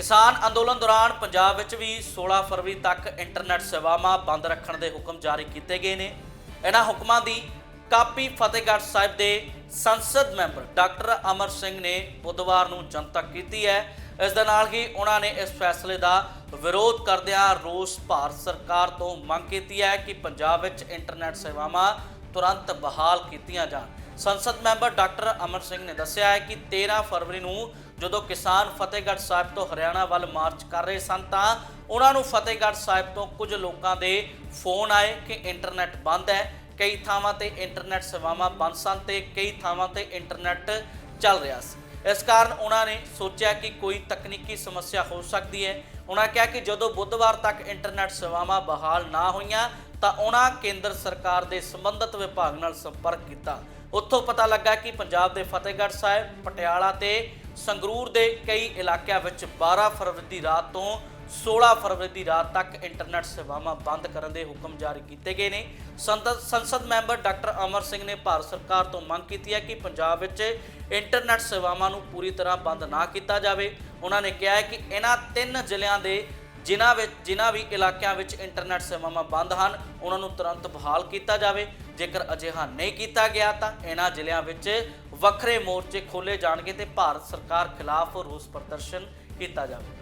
ਕਿਸਾਨ ਅੰਦੋਲਨ ਦੌਰਾਨ ਪੰਜਾਬ ਵਿੱਚ ਵੀ 16 ਫਰਵਰੀ ਤੱਕ ਇੰਟਰਨੈਟ ਸੇਵਾਵਾਂ ਬੰਦ ਰੱਖਣ ਦੇ ਹੁਕਮ ਜਾਰੀ ਕੀਤੇ ਗਏ ਨੇ। ਇਹਨਾਂ ਹੁਕਮਾਂ ਦੀ ਕਾਪੀ ਫਤਿਹਗੜ੍ਹ ਸਾਹਿਬ ਦੇ ਸੰਸਦ ਮੈਂਬਰ ਡਾਕਟਰ ਅਮਰ ਸਿੰਘ ਨੇ ਬੁੱਧਵਾਰ ਨੂੰ ਜਨਤਕ ਕੀਤੀ ਹੈ। ਇਸ ਦੇ ਨਾਲ ਹੀ ਉਹਨਾਂ ਨੇ ਇਸ ਫੈਸਲੇ ਦਾ ਵਿਰੋਧ ਕਰਦਿਆਂ ਰੋਸ ਭਾਰਤ ਸਰਕਾਰ ਤੋਂ ਮੰਗ ਕੀਤੀ ਹੈ ਕਿ ਪੰਜਾਬ ਵਿੱਚ ਇੰਟਰਨੈਟ ਸੇਵਾਵਾਂ ਤੁਰੰਤ ਬਹਾਲ ਕੀਤੀਆਂ ਜਾਣ। ਸੰਸਦ ਮੈਂਬਰ ਡਾਕਟਰ ਅਮਰ ਸਿੰਘ ਨੇ ਦੱਸਿਆ ਹੈ ਕਿ 13 ਫਰਵਰੀ ਨੂੰ ਜਦੋਂ ਕਿਸਾਨ ਫਤਿਹਗੜ੍ਹ ਸਾਹਿਬ ਤੋਂ ਹਰਿਆਣਾ ਵੱਲ ਮਾਰਚ ਕਰ ਰਹੇ ਸਨ ਤਾਂ ਉਹਨਾਂ ਨੂੰ ਫਤਿਹਗੜ੍ਹ ਸਾਹਿਬ ਤੋਂ ਕੁਝ ਲੋਕਾਂ ਦੇ ਫੋਨ ਆਏ ਕਿ ਇੰਟਰਨੈਟ ਬੰਦ ਹੈ। ਕਈ ਥਾਵਾਂ ਤੇ ਇੰਟਰਨੈਟ ਸੇਵਾਵਾਂ ਬੰਦ ਸਨ ਤੇ ਕਈ ਥਾਵਾਂ ਤੇ ਇੰਟਰਨੈਟ ਚੱਲ ਰਿਹਾ ਸੀ। ਇਸ ਕਾਰਨ ਉਹਨਾਂ ਨੇ ਸੋਚਿਆ ਕਿ ਕੋਈ ਤਕਨੀਕੀ ਸਮੱਸਿਆ ਹੋ ਸਕਦੀ ਹੈ। ਉਹਨਾਂ ਕਿਹਾ ਕਿ ਜਦੋਂ ਬੁੱਧਵਾਰ ਤੱਕ ਇੰਟਰਨੈਟ ਸੇਵਾਵਾਂ ਬਹਾਲ ਨਾ ਹੋਈਆਂ, ਤਾਂ ਉਹਨਾਂ ਕੇਂਦਰ ਸਰਕਾਰ ਦੇ ਸੰਬੰਧਿਤ ਵਿਭਾਗ ਨਾਲ ਸੰਪਰਕ ਕੀਤਾ। ਉੱਥੋਂ ਪਤਾ ਲੱਗਾ ਕਿ ਪੰਜਾਬ ਦੇ ਫਤਿਹਗੜ੍ਹ ਸਾਹਿਬ, ਪਟਿਆਲਾ ਤੇ ਸੰਗਰੂਰ ਦੇ ਕਈ ਇਲਾਕਿਆਂ ਵਿੱਚ 12 ਫਰਵਰੀ ਦੀ ਰਾਤ ਤੋਂ 16 ਫਰਵਰੀ ਦੀ ਰਾਤ ਤੱਕ ਇੰਟਰਨੈਟ ਸੇਵਾਵਾਂ ਬੰਦ ਕਰਨ ਦੇ ਹੁਕਮ ਜਾਰੀ ਕੀਤੇ ਗਏ ਨੇ। ਸੰਸਦ ਸੰਸਦ ਮੈਂਬਰ ਡਾਕਟਰ ਅਮਰ ਸਿੰਘ ਨੇ ਭਾਰਤ ਸਰਕਾਰ ਤੋਂ ਮੰਗ ਕੀਤੀ ਹੈ ਕਿ ਪੰਜਾਬ ਵਿੱਚ ਇੰਟਰਨੈਟ ਸੇਵਾਵਾਂ ਨੂੰ ਪੂਰੀ ਤਰ੍ਹਾਂ ਬੰਦ ਨਾ ਕੀਤਾ ਜਾਵੇ। ਉਹਨਾਂ ਨੇ ਕਿਹਾ ਹੈ ਕਿ ਇਹਨਾਂ ਤਿੰਨ ਜ਼ਿਲ੍ਹਿਆਂ ਦੇ ਜਿਨ੍ਹਾਂ ਵਿੱਚ ਜਿਨ੍ਹਾਂ ਵੀ ਇਲਾਕਿਆਂ ਵਿੱਚ ਇੰਟਰਨੈਟ ਸੇਵਾਵਾਂ ਬੰਦ ਹਨ, ਉਹਨਾਂ ਨੂੰ ਤੁਰੰਤ ਬਹਾਲ ਕੀਤਾ ਜਾਵੇ। ਜੇਕਰ ਅਜਿਹਾ ਨਹੀਂ ਕੀਤਾ ਗਿਆ ਤਾਂ ਇਹਨਾਂ ਜ਼ਿਲ੍ਹਿਆਂ ਵਿੱਚ ਵੱਖਰੇ ਮੋਰਚੇ ਖੋਲੇ ਜਾਣਗੇ ਤੇ ਭਾਰਤ ਸਰਕਾਰ ਖਿਲਾਫ ਰੋਸ ਪ੍ਰਦਰਸ਼ਨ ਕੀਤਾ ਜਾਵੇ